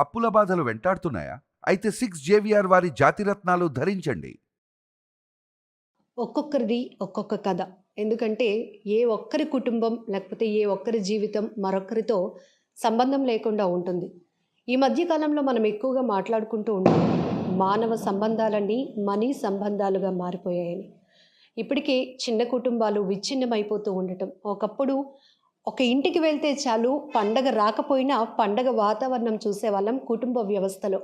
అప్పుల బాధలు వెంటాడుతున్నాయా? అయితే సిక్స్ జేవిఆర్ వారి జాతిరత్నాలు ధరించండి. ఒక్కొక్కరిది ఒక్కొక్క కథ. ఎందుకంటే ఏ ఒక్కరి కుటుంబం లేకపోతే ఏ ఒక్కరి జీవితం మరొకరితో సంబంధం లేకుండా ఉంటుంది. ఈ మధ్యకాలంలో మనం ఎక్కువగా మాట్లాడుకుంటూ ఉంటాం. మానవ సంబంధాలన్నీ మనీ సంబంధాలుగా మారిపోయాయని. ఇప్పటికే చిన్న కుటుంబాలు విచ్ఛిన్నమైపోతూ ఉండటం. ఒకప్పుడు ఒక ఇంటికి వెళ్తే చాలు పండగ రాకపోయినా పండగ వాతావరణం చూసేవాళ్ళం కుటుంబ వ్యవస్థలో.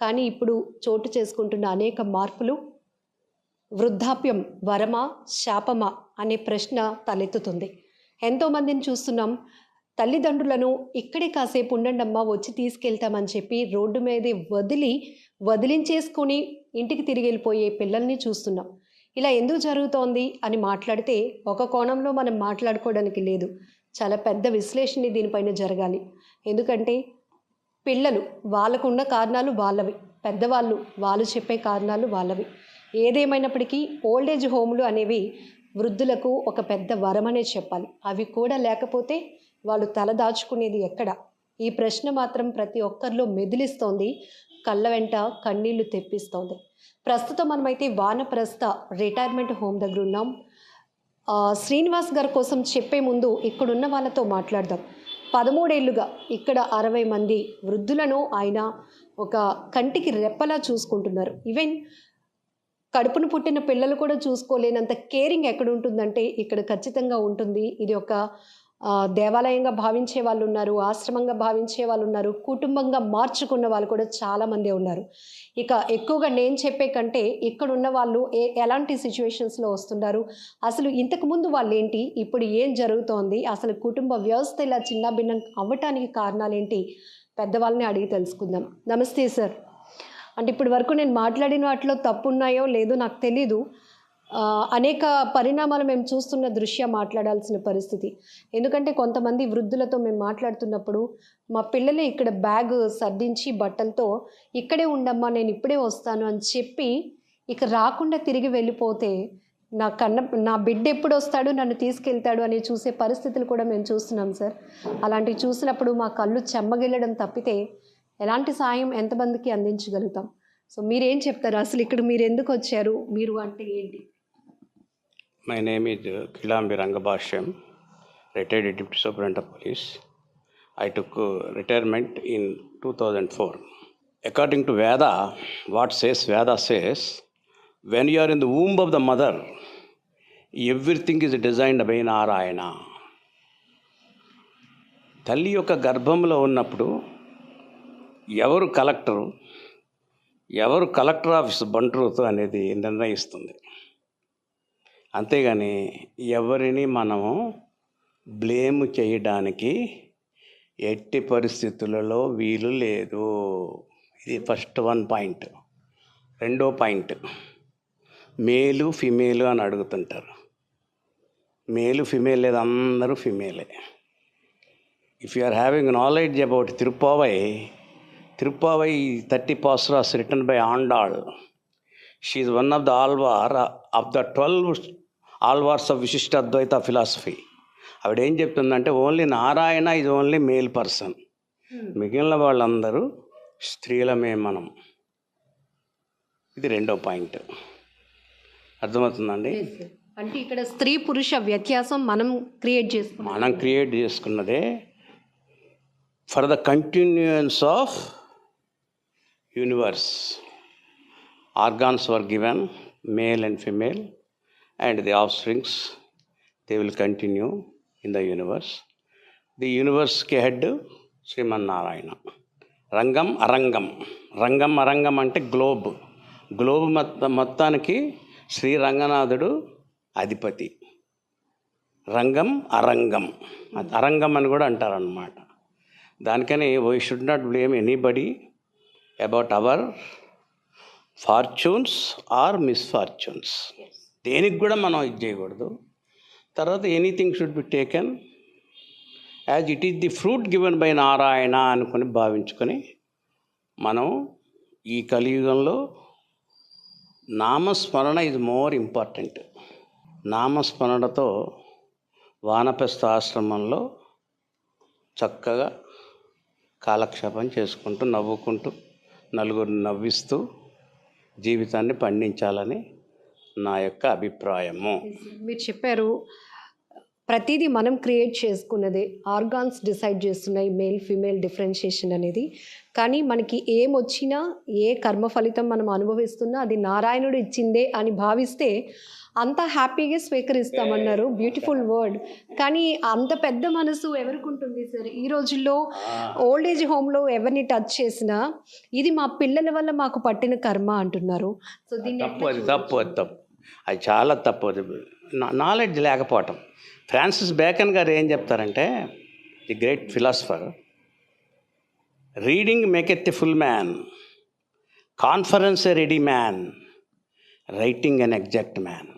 కానీ ఇప్పుడు చోటు చేసుకుంటున్న అనేక మార్పులు వృద్ధాప్యం వరమా శాపమా అనే ప్రశ్న తలెత్తుతుంది. ఎంతోమందిని చూస్తున్నాం. తల్లిదండ్రులను ఇక్కడే కాసేపు ఉండండమ్మా వచ్చి తీసుకెళ్తామని చెప్పి రోడ్డు మీదే వదిలి వదిలించేసుకొని ఇంటికి తిరిగి వెళ్ళిపోయే పిల్లల్ని చూస్తున్నాం. ఇలా ఎందుకు జరుగుతోంది అని మాట్లాడితే ఒక కోణంలో మనం మాట్లాడుకోవడానికి లేదు. చాలా పెద్ద విశ్లేషణ దీనిపైన జరగాలి. ఎందుకంటే పిల్లలు వాళ్ళకున్న కారణాలు వాళ్ళవి. పెద్దవాళ్ళు వాళ్ళు చెప్పే కారణాలు వాళ్ళవి. ఏదేమైనప్పటికీ ఓల్డేజ్ హోమ్లు అనేవి వృద్ధులకు ఒక పెద్ద వరమనే చెప్పాలి. అవి కూడా లేకపోతే వాళ్ళు తల దాచుకునేది ఎక్కడ? ఈ ప్రశ్న మాత్రం ప్రతి ఒక్కరిలో మెదిలిస్తోంది కళ్ళ వెంట కన్నీళ్ళు తెప్పిస్తోంది. ప్రస్తుతం మనమైతే వానప్రస్థ రిటైర్మెంట్ హోమ్ దగ్గర ఉన్నాం. శ్రీనివాస్ గారి కోసం చెప్పే ముందు ఇక్కడున్న వాళ్ళతో మాట్లాడదాం. పదమూడేళ్ళుగా ఇక్కడ అరవై మంది వృద్ధులను ఆయన ఒక కంటికి రెప్పలా చూసుకుంటున్నారు. ఈవెన్ కడుపును పుట్టిన పిల్లలు కూడా చూసుకోలేనంత కేరింగ్ ఎక్కడ ఉంటుందంటే ఇక్కడ ఖచ్చితంగా ఉంటుంది. ఇది ఒక దేవాలయంగా భావించే వాళ్ళు ఉన్నారు ఆశ్రమంగా భావించే వాళ్ళు ఉన్నారు కుటుంబంగా మార్చుకున్న వాళ్ళు కూడా చాలామందే ఉన్నారు. ఇక ఎక్కువగా నేను చెప్పే కంటే ఇక్కడ ఉన్న వాళ్ళు ఏ ఎలాంటి సిచ్యువేషన్స్లో వస్తున్నారు అసలు ఇంతకుముందు వాళ్ళు ఏంటి ఇప్పుడు ఏం జరుగుతోంది అసలు కుటుంబ వ్యవస్థ ఇలా చిన్నభిన్నం అవ్వటానికి కారణాలు ఏంటి పెద్దవాళ్ళని అడిగి తెలుసుకుందాం. నమస్తే సార్. అంటే ఇప్పటి వరకు నేను మాట్లాడిన వాటిలో తప్పు ఉన్నాయో లేదో నాకు తెలీదు అనేక పరిణామాలు మేము చూస్తున్న దృశ్యం మాట్లాడాల్సిన పరిస్థితి. ఎందుకంటే కొంతమంది వృద్ధులతో మేము మాట్లాడుతున్నప్పుడు మా పిల్లలే ఇక్కడ బ్యాగ్ సర్దించి బట్టలతో ఇక్కడే ఉండమ్మా నేను ఇప్పుడే వస్తాను అని చెప్పి ఇక రాకుండా తిరిగి వెళ్ళిపోతే నా కన్న నా బిడ్డ ఎప్పుడు వస్తాడు? నన్ను తీసుకెళ్తాడు? అని చూసే పరిస్థితులు కూడా మేము చూస్తున్నాం సార్. అలాంటివి చూసినప్పుడు మా కళ్ళు చెమ్మగిల్లడం తప్పితే ఎలాంటి సాయం ఎంతమందికి అందించగలుగుతాం? సో మీరేం చెప్తారు? అసలు ఇక్కడ మీరు ఎందుకు వచ్చారు? మీరు అంటే ఏంటి? My name is Kilambi Rangabhashyam retired deputy superintendent of police I took retirement in two thousand four according to Veda what says Veda says when you are in the womb of the mother everything is designed by Narayana తల్లి యొక్క గర్భంలో ఉన్నప్పుడు ఎవరు collector ఎవరు collector office బంట్రూత్ అనేది నిర్ణయిస్తుంది. అంతేగాని ఎవరిని మనము బ్లేమ్ చేయడానికి ఎట్టి పరిస్థితులలో వీలు లేదు. ఇది ఫస్ట్ వన్ పాయింట్. రెండో పాయింట్. మేలు ఫిమేలు అని అడుగుతుంటారు. మేలు ఫిమేల్ లేదు. అందరూ ఫిమేలే. If you are having knowledge about Tiruppavai Tiruppavai thirty pasurams written by Andal she one of the Alwar of the twelve Alwars of Vishishta Advaita philosophy. ఆవిడ ఏం చెప్తుందంటే only Narayana ఇది only male person. మిగిలిన వాళ్ళందరూ స్త్రీలమే మనం. ఇది రెండో పాయింట్. అర్థమవుతుందండి? అంటే ఇక్కడ స్త్రీ పురుష వ్యత్యాసం మనం క్రియేట్ చేసుకున్నాం మనం create చేసుకున్నదే for the continuance of universe. Organs were given male and female. And the of springs they will continue in the universe the యూనివర్స్కి head Srimannarayana. రంగం అరంగం. రంగం అరంగం అంటే గ్లోబ్ గ్లోబ్ మొత్తం మొత్తానికి శ్రీ రంగనాథుడు అధిపతి. రంగం అరంగం. అది అరంగం అని కూడా అంటారనమాట దానికని why should not blame anybody about our fortunes or misfortunes దేనికి కూడా మనం ఇది చేయకూడదు. తర్వాత anything should be taken as it is the fruit given by Narayana అనుకొని భావించుకొని మనం ఈ కలియుగంలో నామస్మరణ ఇస్ మోర్ ఇంపార్టెంట్ నామస్మరణతో వానప్రస్థ ఆశ్రమంలో చక్కగా కాలక్షేపం చేసుకుంటూ నవ్వుకుంటూ నలుగురిని నవ్విస్తూ జీవితాన్ని పండించాలని నా యొక్క అభిప్రాయము. మీరు చెప్పారు ప్రతిదీ మనం క్రియేట్ చేసుకున్నదే ఆర్గాన్స్ డిసైడ్ చేస్తున్నాయి మేల్ ఫీమేల్ డిఫరెన్షియేషన్ అనేది. కానీ మనకి ఏం వచ్చినా ఏ కర్మ ఫలితం మనం అనుభవిస్తున్నా అది నారాయణుడు ఇచ్చిందే అని భావిస్తే అంత హ్యాపీగా స్వీకరిస్తామన్నారు. బ్యూటిఫుల్ వర్డ్ కానీ అంత పెద్ద మనసు ఎవరికి ఉంటుంది సార్? ఈ రోజుల్లో ఓల్డ్ ఏజ్ హోమ్లో ఎవరిని టచ్ చేసినా ఇది మా పిల్లల వల్ల మాకు పట్టిన కర్మ అంటున్నారు. సో దీన్ని తప్పు తప్పు అది చాలా తప్పు. నాలెడ్జ్ లేకపోవటం. ఫ్రాన్సిస్ బేకన్ గారు ఏం చెప్తారంటే the great philosopher reading maketh full man conference a ready man writing an exact man.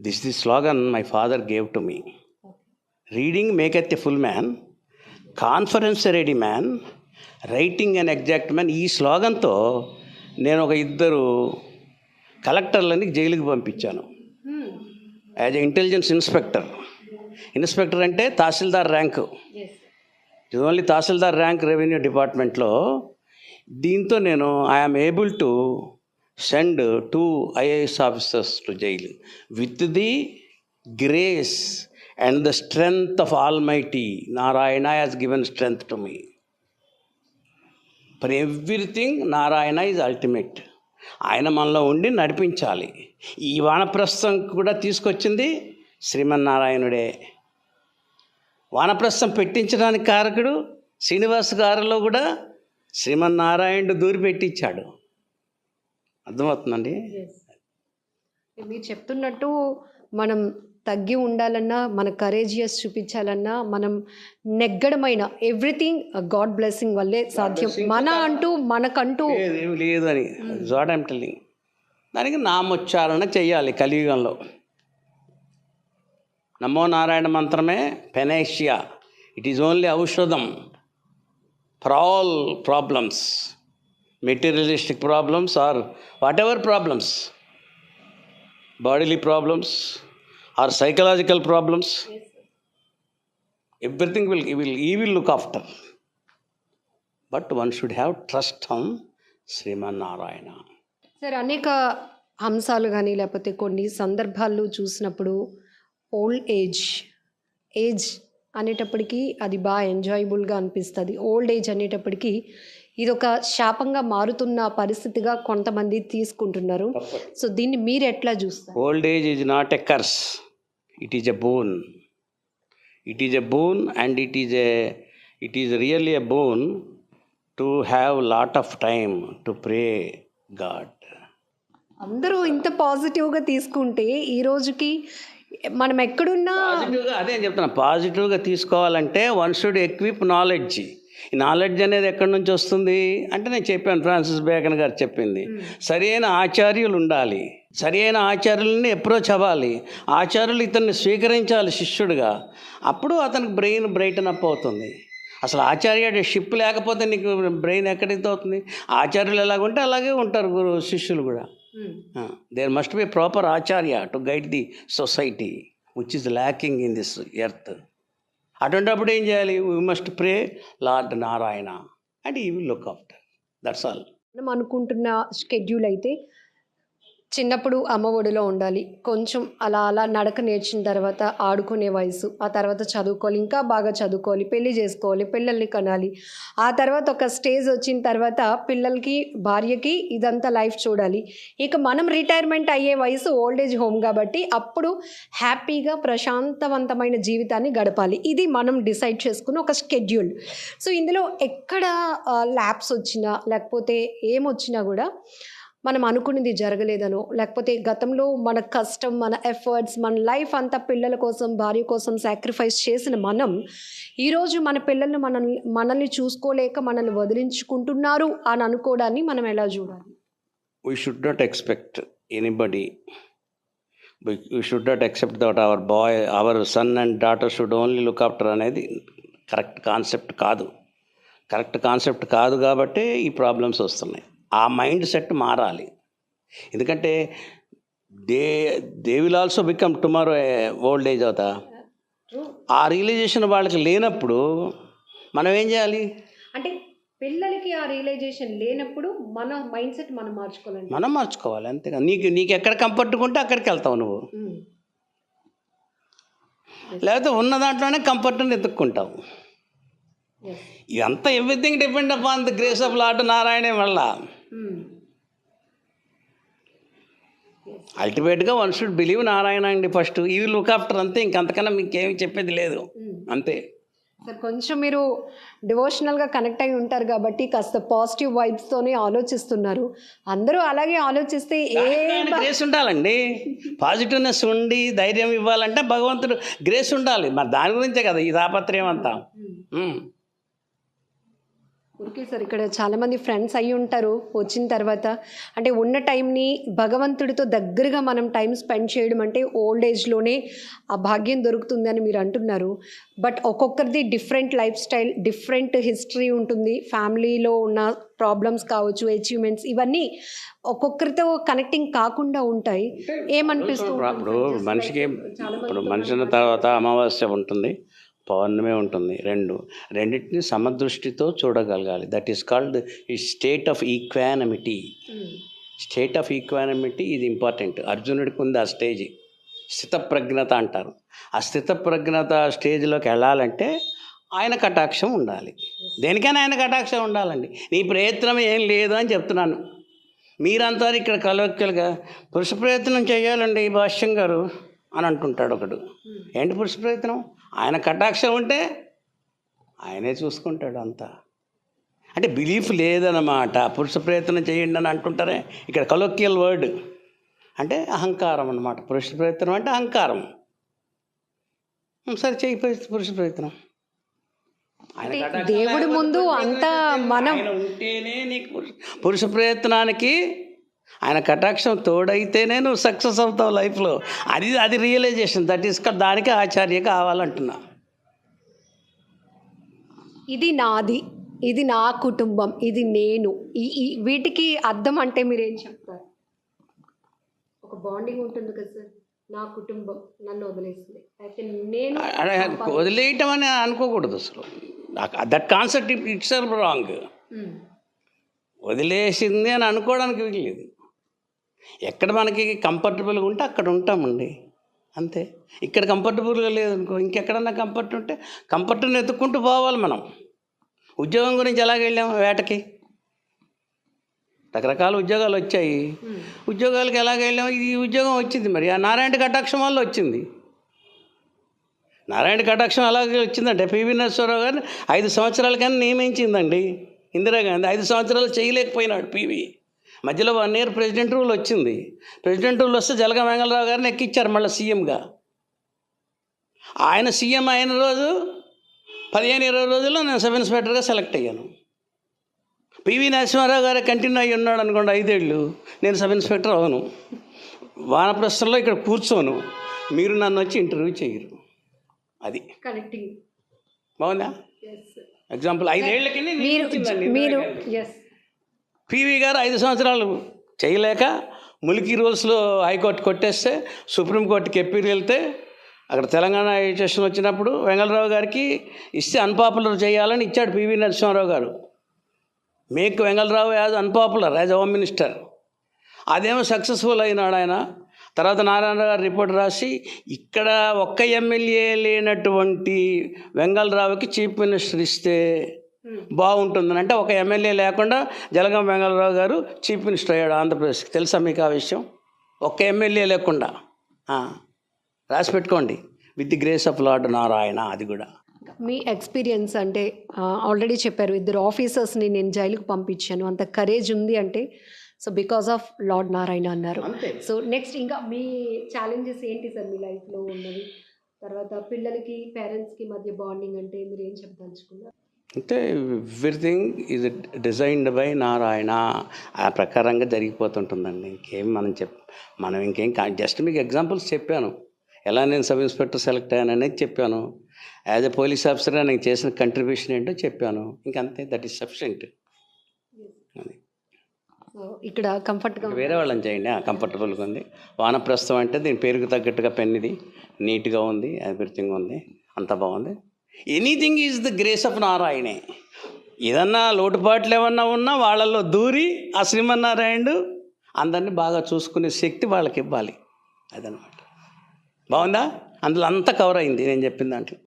This the slogan my father gave to me. Reading maketh a full man conference a ready man writing an exact man. ఈ స్లోగన్తో నేను ఒక ఇద్దరు కలెక్టర్లని జైలుకి పంపించాను. As a intelligence inspector. Inspector అంటే తహసీల్దార్ rank. ఇది ఓన్లీ తహసీల్దార్ ర్యాంక్ రెవెన్యూ డిపార్ట్మెంట్లో దీంతో నేను I am able to send two IAS officers to jail with the grace and the strength of almighty Narayana has given strength to me for everything Narayana is ultimate ఆయన మనలో ఉండి నడిపించాలి. ఈ వానప్రస్థం కూడా తీసుకొచ్చింది శ్రీమన్నారాయణుడే. వానప్రస్థం పెట్టించడానికి కారకుడు శ్రీనివాస్ గారిలో కూడా శ్రీమన్నారాయణుడు దూరి పెట్టించాడు. అర్థమవుతుందండి? మీరు చెప్తున్నట్టు మనం తగ్గి ఉండాలన్నా మన కరేజియస్ చూపించాలన్నా మనం నెగ్గడమైన ఎవ్రీథింగ్ గాడ్ బ్లెస్సింగ్ వల్లే సాధ్యం. మన అంటూ మనకంటూ లేదు ఏమి లేదు అని ఐమ్ టెల్లింగ్ దానికి నామోచ్చారణ చెయ్యాలి కలియుగంలో. నమో నారాయణ మంత్రమే పెనేషియా ఇట్ ఈజ్ ఓన్లీ ఔషధం. For all problems materialistic problems or whatever problems bodily problems or psychological problems? Everything will will he will look after but one should have trust on Srimannarayana sir అనేక అంశాలు కానీ లేకపోతే కొన్ని సందర్భాల్లో చూసినప్పుడు old age age అనేటప్పటికీ అది బాగా ఎంజాయబుల్గా అనిపిస్తుంది. ఓల్డ్ ఏజ్ అనేటప్పటికీ ఇది ఒక శాపంగా మారుతున్న పరిస్థితిగా కొంతమంది తీసుకుంటున్నారు. సో దీన్ని మీరు ఎట్లా చూస్తారు? Old age is not a curse it is a boon it is a boon and it is a it is really a boon to have lot of time to pray God అందరూ ఇంత పాజిటివ్గా తీసుకుంటే ఈ రోజుకి మనం ఎక్కడున్నా పాజిటివ్గా అదే చెప్తున్నా. పాజిటివ్గా తీసుకోవాలంటే one should equip knowledge knowledge అనేది ఎక్కడి నుంచి వస్తుంది? అంటే నేను చెప్పాను ఫ్రాన్సిస్ బేకన్ గారు చెప్పింది. సరైన ఆచార్యులు ఉండాలి. సరైన ఆచార్యులని అప్రోచ్ అవ్వాలి. ఆచార్యులు ఇతన్ని స్వీకరించాలి శిష్యుడిగా. అప్పుడు అతనికి బ్రెయిన్ బ్రైటన్ అప్ అవుతుంది. అసలు ఆచార్య షిప్ లేకపోతే నీకు బ్రెయిన్ ఎక్కడికి అవుతుంది? ఆచార్యులు ఎలాగుంటే అలాగే ఉంటారు గురు శిష్యులు కూడా. There must be proper acharya to guide the society which is lacking in this earth అటువంటిప్పుడు ఏం చేయాలి? We must pray lord Narayana and he will look after that's all మనం అనుకుంటున్న షెడ్యూల్ అయితే చిన్నప్పుడు అమ్మ ఒడిలో ఉండాలి. కొంచెం అలా అలా నడక నేర్చిన తర్వాత ఆడుకునే వయసు ఆ తర్వాత చదువుకోవాలి ఇంకా బాగా చదువుకోవాలి పెళ్ళి చేసుకోవాలి పిల్లల్ని కనాలి. ఆ తర్వాత ఒక స్టేజ్ వచ్చిన తర్వాత పిల్లలకి భార్యకి ఇదంతా లైఫ్ చూడాలి. ఇక మనం రిటైర్మెంట్ అయ్యే వయసు ఓల్డ్ ఏజ్ హోమ్ కాబట్టి అప్పుడు హ్యాపీగా ప్రశాంతవంతమైన జీవితాన్ని గడపాలి. ఇది మనం డిసైడ్ చేసుకున్న ఒక షెడ్యూల్ సో ఇందులో ఎక్కడ ల్యాబ్స్ వచ్చినా లేకపోతే ఏమొచ్చినా కూడా మనం అనుకున్నది జరగలేదనో లేకపోతే గతంలో మన కష్టం మన ఎఫర్ట్స్ మన లైఫ్ అంతా పిల్లల కోసం భార్య కోసం సాక్రిఫైస్ చేసిన మనం ఈరోజు మన పిల్లల్ని మనల్ని మనల్ని చూసుకోలేక మనల్ని వదిలించుకుంటున్నారు అని అనుకోవడాన్ని మనం ఎలా చూడాలి? We should not expect anybody we should not except that our boy our son and daughter should only look after అనేది కరెక్ట్ కాన్సెప్ట్ కాదు. కరెక్ట్ కాన్సెప్ట్ కాదు కాబట్టి ఈ ప్రాబ్లమ్స్ వస్తున్నాయి. ఆ మైండ్ సెట్ మారాలి. ఎందుకంటే they they will also become tomorrow old age అవుతా. ఆ రియలైజేషన్ వాళ్ళకి లేనప్పుడు మనం ఏం చేయాలి? అంటే పిల్లలకి ఆ రియలైజేషన్ లేనప్పుడు మన మైండ్ సెట్ మనం మార్చుకోవాలండి. మనం మార్చుకోవాలి అంతేగా నీకు నీకు ఎక్కడ కంఫర్ట్గా ఉంటే అక్కడికి వెళ్తావు నువ్వు. లేకపోతే ఉన్న దాంట్లోనే కంఫర్ట్ని ఎత్తుక్కుంటావు Yes. ఇదంతా everything depend upon the grace of lord నారాయణే వల్ల. అల్టిమేట్గా వన్ షుడ్ బిలీవ్ నారాయణ అండి ఫస్ట్. ఈ లుక్ ఆఫ్టర్ అంతే ఇంకంతకన్నా మీకేమి చెప్పేది లేదు. అంతే. సార్ కొంచెం మీరు డివోషనల్గా కనెక్ట్ అయి ఉంటారు కాబట్టి కాస్త పాజిటివ్ వైబ్స్తోనే ఆలోచిస్తున్నారు. అందరూ అలాగే ఆలోచిస్తే ఏ గ్రేస్ ఉండాలండి. పాజిటివ్నెస్ ఉండి ధైర్యం ఇవ్వాలంటే భగవంతుడు గ్రేస్ ఉండాలి. మరి దాని గురించే కదా ఈ తాపత్రయం అంతా. ఓకే సార్ ఇక్కడ చాలామంది ఫ్రెండ్స్ అయి ఉంటారు వచ్చిన తర్వాత. అంటే ఉన్న టైంని భగవంతుడితో దగ్గరగా మనం టైం స్పెండ్ చేయడం అంటే ఓల్డ్ ఏజ్లోనే ఆ భాగ్యం దొరుకుతుందని మీరు అంటున్నారు. బట్ ఒక్కొక్కరిది different life style different history ఉంటుంది ఫ్యామిలీలో ఉన్న ప్రాబ్లమ్స్ కావచ్చు అచీవ్మెంట్స్ ఇవన్నీ ఒక్కొక్కరితో కనెక్టింగ్ కాకుండా ఉంటాయి. ఏమనిపిస్తూ ఇప్పుడు మనిషికి ఇప్పుడు మనిషి తర్వాత అమావాస్య ఉంటుంది. పౌర్ణమి ఉంటుంది. రెండు రెండింటిని సమదృష్టితో చూడగలగాలి. That is called the state of equanimity state of equanimity ఇది ఇంపార్టెంట్ అర్జునుడికి ఉంది ఆ స్టేజ్. స్థితప్రజ్ఞత అంటారు. ఆ స్థితప్రజ్ఞత స్టేజ్లోకి వెళ్ళాలంటే ఆయన కటాక్షం ఉండాలి. దేనికైనా ఆయన కటాక్షం ఉండాలండి. నీ ప్రయత్నం ఏం లేదు అని చెప్తున్నాను. మీరంతా ఇక్కడ కలవక్కలుగా పురుష ప్రయత్నం చేయాలండి ఈ భాష్యం గారు. అని అంటుంటాడు ఒకడు. ఏంటి పురుష ప్రయత్నం? ఆయన కటాక్షం ఉంటే ఆయనే చూసుకుంటాడు అంతా. అంటే బిలీఫ్ లేదన్నమాట. పురుష ప్రయత్నం చేయండి అని అంటుంటారే? ఇక్కడ కలోక్యల్ వర్డ్. అంటే అహంకారం అన్నమాట. పురుష ప్రయత్నం అంటే అహంకారం. సరే చేయి పురుష- ప్రయత్నం దేవుడి ముందు అంతా మనం ఉంటేనే నీకు పురుష ప్రయత్నానికి ఆయన కటాక్షం తోడైతేనే నువ్వు సక్సెస్ అవుతావు లైఫ్లో. అది అది రియలైజేషన్. దట్ ఈస్ దానికి ఆచార్య కావాలంటున్నా. ఇది నాది ఇది నా కుటుంబం ఇది నేను. ఈ వీటికి అర్థం అంటే మీరు ఏం చెప్తారు? ఒక బాండింగ్ ఉంటుంది కదా సార్ నా కుటుంబం నన్ను వదిలేస్తుంది అయితే నేను వదిలేయటం అని అనుకోకూడదు అసలు. That concept it's wrong. వదిలేసింది అని అనుకోవడానికి వీల్లేదు ఎక్కడ మనకి కంఫర్టబుల్గా ఉంటే అక్కడ ఉంటామండి. అంతే. ఇక్కడ కంఫర్టబుల్గా లేదనుకో ఇంకెక్కడన్నా కంఫర్ట్ ఉంటే కంఫర్ట్ని ఎత్తుక్కుంటూ పోవాలి మనం. ఉద్యోగం గురించి ఎలాగ వెళ్ళాం వేటకి? రకరకాల ఉద్యోగాలు వచ్చాయి. ఉద్యోగాలకు ఎలాగ వెళ్ళాం? ఈ ఉద్యోగం వచ్చింది మరి. ఆ నారాయణ కటాక్షం వల్ల వచ్చింది. నారాయణ కటాక్షం అలాగే వచ్చిందంటే పివి నరసింహారావు గారిని ఐదు సంవత్సరాల కన్నా నియమించిందండి. ఇందిరాగాంధీ ఐదు సంవత్సరాలు చేయలేకపోయినాడు పివి మధ్యలో వన్ ఇయర్ ప్రెసిడెంట్ రూల్ వచ్చింది. ప్రెసిడెంట్ రూల్ వస్తే జలగ వెంగళరావు గారిని ఎక్కిచ్చారు మళ్ళీ సీఎంగా. ఆయన సీఎం అయిన రోజు పదిహేను ఇరవై రోజుల్లో నేను సబ్ ఇన్స్పెక్టర్గా సెలెక్ట్ అయ్యాను. పివి నరసింహారావు గారు కంటిన్యూ అయ్యి ఉన్నాడు అనుకోండి ఐదేళ్ళు నేను సబ్ ఇన్స్పెక్టర్ అవను. వానప్రస్థంలో ఇక్కడ కూర్చోను. మీరు నన్ను వచ్చి ఇంటర్వ్యూ చేయరు. అది. బాగుందా? ఎగ్జాంపుల్ ఐదేళ్ళకి మీరు పివి గారు ఐదు సంవత్సరాలు చేయలేక ములికి రూల్స్లో హైకోర్టు కొట్టేస్తే సుప్రీంకోర్టుకి ఎప్పీల్ వెళ్తే అక్కడ తెలంగాణ ఎడ్యుకేషన్ వచ్చినప్పుడు వెంగళరావు గారికి ఇస్తే అన్పాపులర్ చేయాలని ఇచ్చాడు పివి నరసింహారావు గారు. Make Vengala Rao as unpopular as home minister అదేమో సక్సెస్ఫుల్ అయినాడు ఆయన. తర్వాత నారాయణరావు గారు రిపోర్ట్ రాసి ఇక్కడ ఒక్క ఎమ్మెల్యే లేనటువంటి వెంగళరావుకి చీఫ్ మినిస్టర్ ఇస్తే బాగుంటుందని అంటే ఒక ఎమ్మెల్యే లేకుండా జలగం వెంగళరావు గారు చీఫ్ మినిస్టర్ అయ్యాడు ఆంధ్రప్రదేశ్కి. తెలుసా మీకు ఆ విషయం? ఒక్క ఎమ్మెల్యే లేకుండా. ఆ, రాసి పెట్టుకోండి. With the grace of lord Narayana అది కూడా. మీ ఎక్స్పీరియన్స్ అంటే ఆల్రెడీ చెప్పారు ఇద్దరు ఆఫీసర్స్ని నేను జైలుకు పంపించాను. అంత కరేజ్ ఉంది అంటే so because of lord Narayana అన్నారు. సో నెక్స్ట్ ఇంకా మీ ఛాలెంజెస్ ఏంటి సార్ మీ లైఫ్లో ఉన్నవి? తర్వాత పిల్లలకి పేరెంట్స్కి మధ్య బాండింగ్ అంటే మీరు ఏం చెప్పదలుచుకున్నారు? అంటే everything is designed by Narayana ఆ ప్రకారంగా జరిగిపోతుంటుందండి. ఇంకేం మనం చెప్ మనం ఇంకేం జస్ట్ మీకు ఎగ్జాంపుల్స్ చెప్పాను. ఎలా నేను సబ్ ఇన్స్పెక్టర్ సెలెక్ట్ అయ్యాను అనేది చెప్పాను. యాజ్ ఎ పోలీస్ ఆఫీసర్గా నేను చేసిన కంట్రిబ్యూషన్ ఏంటో చెప్పాను. ఇంకంతే దట్ ఈస్ సఫిషియంట్ అది. ఇక్కడ కంఫర్ట్గా వేరే వాళ్ళని చేయండి. కంఫర్టబుల్గా ఉంది. వానప్రస్థం అంటే దీని పేరుకు తగ్గట్టుగా పెన్ ఇది నీట్గా ఉంది. ఎవ్రీథింగ్ ఉంది. అంత బాగుంది. Anything is the grace of నారాయణే ఏదన్నా లోటుపాట్లు ఏమన్నా ఉన్నా వాళ్ళల్లో దూరి ఆ శ్రీమన్నారాయణుడు అందరినీ బాగా చూసుకునే శక్తి వాళ్ళకి ఇవ్వాలి. అదనమాట. బాగుందా? అందులో అంతా కవర్ అయింది నేను చెప్పిన దాంట్లో.